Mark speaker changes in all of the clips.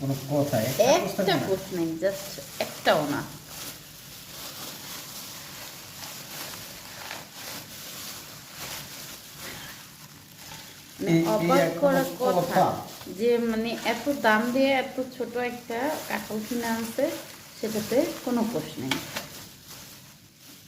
Speaker 1: কোনো কথা
Speaker 2: একটা নেই জাস্ট একটাও না। মানে অবাক করার
Speaker 1: কথা।
Speaker 2: যে মানে এত দাম দিয়ে এত ছোট একটা কাঁঠাল কিনে আনছে সেটাতে কোনো কোষ নেই।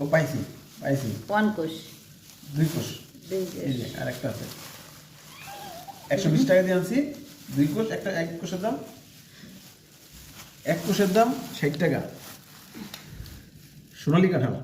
Speaker 1: ও পাইছি পাইছি।
Speaker 2: ওয়ান কোষ
Speaker 1: দুই
Speaker 2: কোষ।
Speaker 1: আর একটা আছে। একশো বিশ টাকা দিয়ে আনছি। দুই কোষ একটা এক কোষের দাম। এক কোষের দাম ষাট টাকা। সোনালি কাঁঠাল।